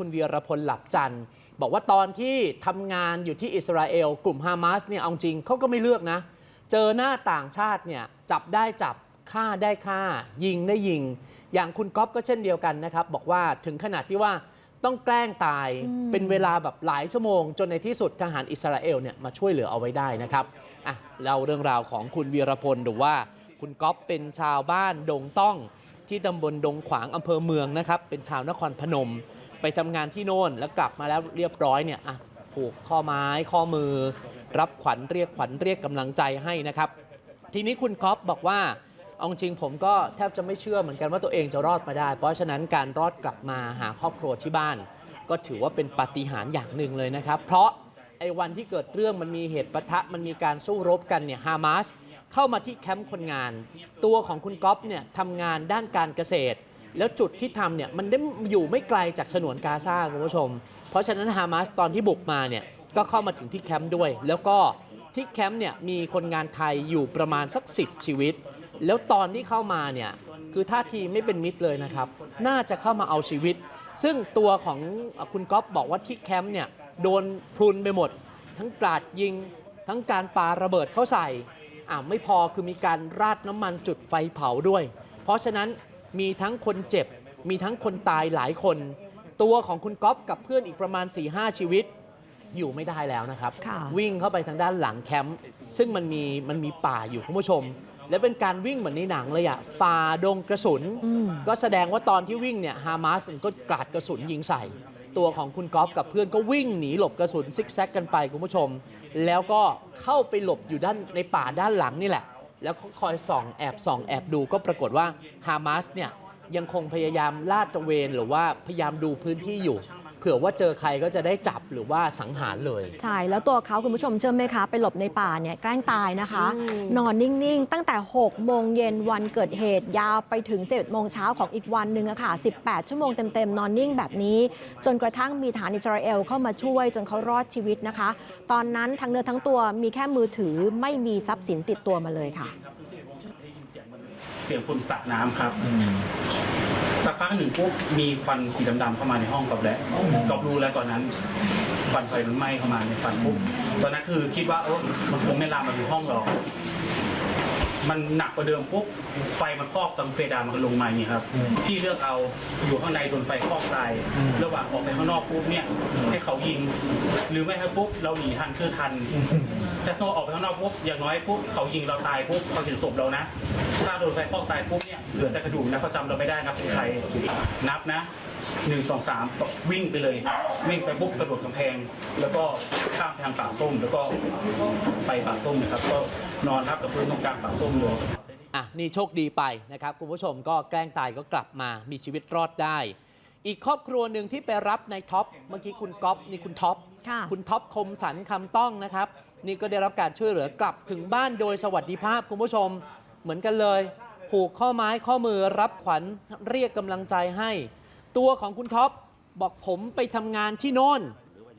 คุณวีรพลหลับจันทร์บอกว่าตอนที่ทำงานอยู่ที่อิสราเอล กลุ่มฮามาสเนี่ยเอาจริงเขาก็ไม่เลือกนะ เจอหน้าต่างชาติเนี่ยจับได้จับฆ่าได้ฆ่า ยิงได้ยิง อย่างคุณก๊อฟก็เช่นเดียวกันนะครับ บอกว่าถึงขนาดที่ว่าต้องแกล้งตายอืมเป็นเวลาแบบหลายชั่วโมง จนในที่สุดทหารอิสราเอลเนี่ยมาช่วยเหลือเอาไว้ได้นะครับอะเล่าเรื่องราวของคุณวีรพลดูว่าคุณก๊อฟเป็นชาวบ้านดงต้องที่ตำบลดงขวางอำเภอเมืองนะครับเป็นชาวนครพนม ไปทำงานที่โน่นแล้วกลับมาแล้วเรียบร้อยเนี่ยอะผูกข้อไม้ข้อมือ รับขวัญเรียกขวัญเรียกกำลังใจให้นะครับ ทีนี้คุณก๊อฟบอกว่าเอาจริงผมก็แทบจะไม่เชื่อเหมือนกันว่าตัวเองจะรอดมาได้ เพราะฉะนั้นการรอดกลับมาหาครอบครัวที่บ้าน ก็ถือว่าเป็นปาฏิหาริย์อย่างหนึ่งเลยนะครับ เพราะไอ้วันที่เกิดเรื่องมันมีเหตุปะทะมันมีการสู้รบกันเนี่ยฮามาสเข้ามาที่แคมป์คนงาน ตัวของคุณก๊อฟเนี่ยทำงานด้านการเกษตร แล้วจุดที่ทำเนี่ยมันได้อยู่ไม่ไกลจากฉนวนกาซาคุณผู้ชม เพราะฉะนั้นฮามาสตอนที่บุกมาเนี่ยก็เข้ามาถึงที่แคมป์ด้วย แล้วก็ที่แคมป์เนี่ยมีคนงานไทยอยู่ประมาณสัก 10 ชีวิต แล้วตอนที่เข้ามาเนี่ยคือท่าทีไม่เป็นมิตรเลยนะครับ น่าจะเข้ามาเอาชีวิต ซึ่งตัวของคุณก๊อฟบอกว่าที่แคมป์เนี่ยโดนพรุนไปหมด ทั้งกราดยิง ทั้งการปาระเบิดเข้าใส่อ่าไม่พอคือมีการราดน้ำมันจุดไฟเผาด้วย เพราะฉะนั้น มีทั้งคนเจ็บ มีทั้งคนตายหลายคน ตัวของคุณก๊อฟกับเพื่อนอีกประมาณ 4-5 ชีวิต อยู่ไม่ได้แล้วนะครับ ค่ะวิ่งเข้าไปทางด้านหลังแคมป์ซึ่งมันมีมันมีป่าอยู่คุณผู้ชม และเป็นการวิ่งเหมือนในหนังเลยอะฝ่าดงกระสุน อืม ก็แสดงว่าตอนที่วิ่งเนี่ยฮามาสมันก็กราดกระสุนยิงใส่ ตัวของคุณก๊อฟกับเพื่อนก็วิ่งหนีหลบกระสุนซิกแซกกันไปคุณผู้ชม แล้วก็เข้าไปหลบอยู่ด้านในป่าด้านหลังนี่แหละ แล้วก็คอยส่องแอบส่องแอบดูก็ปรากฏว่าฮามาสเนี่ยยังคงพยายามลาดตระเวนหรือว่าพยายามดูพื้นที่อยู่ ผื่อว่าเจอใครก็จะได้จับหรือว่าสังหารเลย ใช่ แล้วตัวเขาคุณผู้ชมเชื่อไหมคะ ไปหลบในป่าเนี่ยแกล้งตายนะคะอืมนอนนิ่ง ๆ ตั้งแต่ 6 โมงเย็นวันเกิดเหตุยาวไปถึง11โมงเช้าของอีกวันหนึ่งอะค่ะ 18 ชั่วโมงเต็ม ๆ นอนนิ่งแบบนี้ จนกระทั่งมีฐานอิสราเอลเข้ามาช่วยจนเขารอดชีวิตนะคะ ตอนนั้นทั้งเนื้อทั้งตัวมีแค่มือถือไม่มีทรัพย์สินติดตัวมาเลยค่ะ เสียงคนสักน้ำครับ สักพักหนึ่งปุ๊บมีควันสีดำๆเข้ามาในห้องกับแล้วกับรู้แล้วตอนนั้นควันไฟมันไหม้เข้ามาในฟันปุ๊บตอนนั้นคือคิดว่าเออมันคงไม่ลามมาถึงห้องเรา มันหนักกว่าเดิมปุ๊บไฟมันครอบตรงเฟดานมันก็ลงมาอย่างนี้ครับ พี่เลือกเอาอยู่ข้างในโดนไฟครอบตาย ระหว่างออกไปข้างนอกปุ๊บเนี่ยให้เขายิง หรือไม่ให้ปุ๊บเราหนีทันคือทัน แต่ถ้าออกไปข้างนอกปุ๊บอย่างน้อยปุ๊บเขายิงเราตายปุ๊บเขาเห็นศพเรานะ ถ้าโดนไฟคลอกตายปุ๊บเนี่ยเหลือแต่กระดูกนะเขาจำเราไม่ได้นะเป็นใครนับนะหนึ่งสองสามวิ่งไปเลย วิ่งไปปุ๊บกระโดดกำแพง แล้วก็ข้ามไปทางป่าส้มแล้วก็ไปป่าส้มนะครับก็ นอนทับกับพื้นตรงกลางป่าส้มเลยอะนี่โชคดีไปนะครับคุณผู้ชมก็แกล้งตายก็กลับมามีชีวิตรอดได้ อีกครอบครัวหนึ่งที่ไปรับในท็อปเมื่อกี้คุณก๊อฟนี่คุณท็อปค่ะคุณท็อปคมสันคำต้องนะครับ นี่ก็ได้รับการช่วยเหลือกลับถึงบ้านโดยสวัสดิภาพคุณผู้ชม เหมือนกันเลย ผูกข้อไม้ข้อมือรับขวัญเรียกกำลังใจให้ ตัวของคุณท็อปบอกผมไปทำงานที่โน่น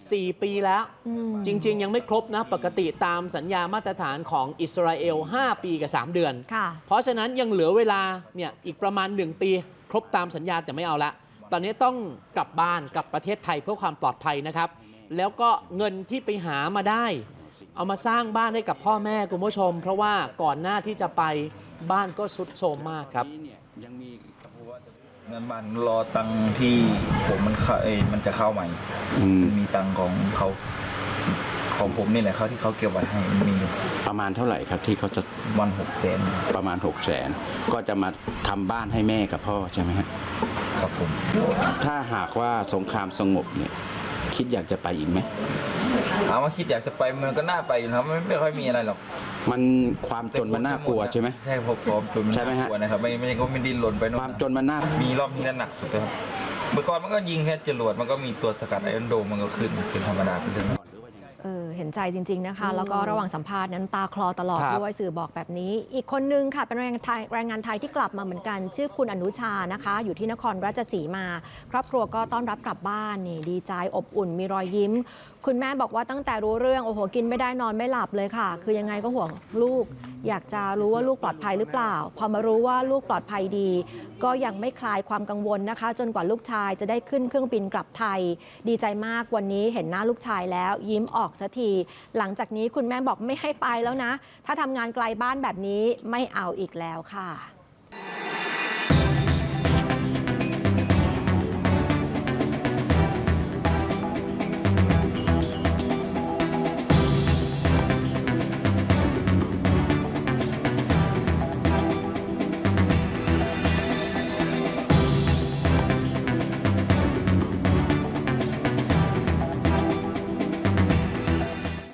4 ปีแล้วอืมจริง ๆ ยังไม่ครบนะ ปกติตามสัญญามาตรฐานของอิสราเอล 5 ปีกับ 3 เดือนค่ะเพราะฉะนั้นยังเหลือเวลาเนี่ยอีกประมาณ 1 ปี ครบตามสัญญาแต่ไม่เอาละ ตอนนี้ต้องกลับบ้านกลับประเทศไทยเพื่อความปลอดภัยนะครับ แล้วก็เงินที่ไปหามาได้ เอามาสร้างบ้านให้กับพ่อแม่คุณผู้ชม เพราะว่าก่อนหน้าที่จะไปบ้านก็สุดโทรมมากครับ เงินมันรอตังค์ที่ผมมันเข้าเอยมันจะเข้าใหม่อืม มีตังค์ของเขาของผมนี่แหละเขาที่เขาเก็บไว้ให้มีประมาณเท่าไหร่ครับที่เขาจะวันหกแสนประมาณ6กแสนก็จะมาทำบ้านให้แม่กับพ่อใช่ไหมฮะครับผม ถ้าหากว่าสงครามสงบเนี่ย คิดอยากจะไปอีกไหมถามว่าคิดอยากจะไปมันก็น่าไปอยู่นะครับไม่ไม่ค่อยมีอะไรหรอก มันความจนมันน่ากลัวใช่ไหมใช่ผมผมจนมันใช่ไหมน่าฮะ กลัวนะครับไม่ไม่ก็ไม่ดิ้นรนไปโน่นความนะจนมันน่า มีรอบนี้แล้วหนักสุดเลยครับเมื่อก่อนมันก็ยิงแค่จรวดมันก็มีตัวสกัดไอรอนโดมมันก็ขึ้นเป็นธรรมดาเป็นเรื่อง เออเห็นใจจริง ๆ นะคะอืมแล้วก็ระหว่างสัมภาษณ์นั้นตาคลอตลอดครับ ด้วยสื่อบอกแบบนี้ อีกคนนึงค่ะ เป็นแรงงานไทยแรงงานไทยที่กลับมาเหมือนกัน ชื่อคุณอนุชานะคะ อยู่ที่นครราชสีมา ครอบครัวก็ต้อนรับกลับบ้านนี่ดีใจอบอุ่นมีรอยยิ้ม คุณแม่บอกว่าตั้งแต่รู้เรื่องโอ้โหกินไม่ได้นอนไม่หลับเลยค่ะ คือยังไงก็ห่วงลูก อยากจะรู้ว่าลูกปลอดภัยหรือเปล่า พอมารู้ว่าลูกปลอดภัยดี ก็ยังไม่คลายความกังวลนะคะ จนกว่าลูกชายจะได้ขึ้นเครื่องบินกลับไทย ดีใจมากวันนี้เห็นหน้าลูกชายแล้ว ยิ้มออกสักที หลังจากนี้คุณแม่บอกไม่ให้ไปแล้วนะ ถ้าทำงานไกลบ้านแบบนี้ไม่เอาอีกแล้วค่ะ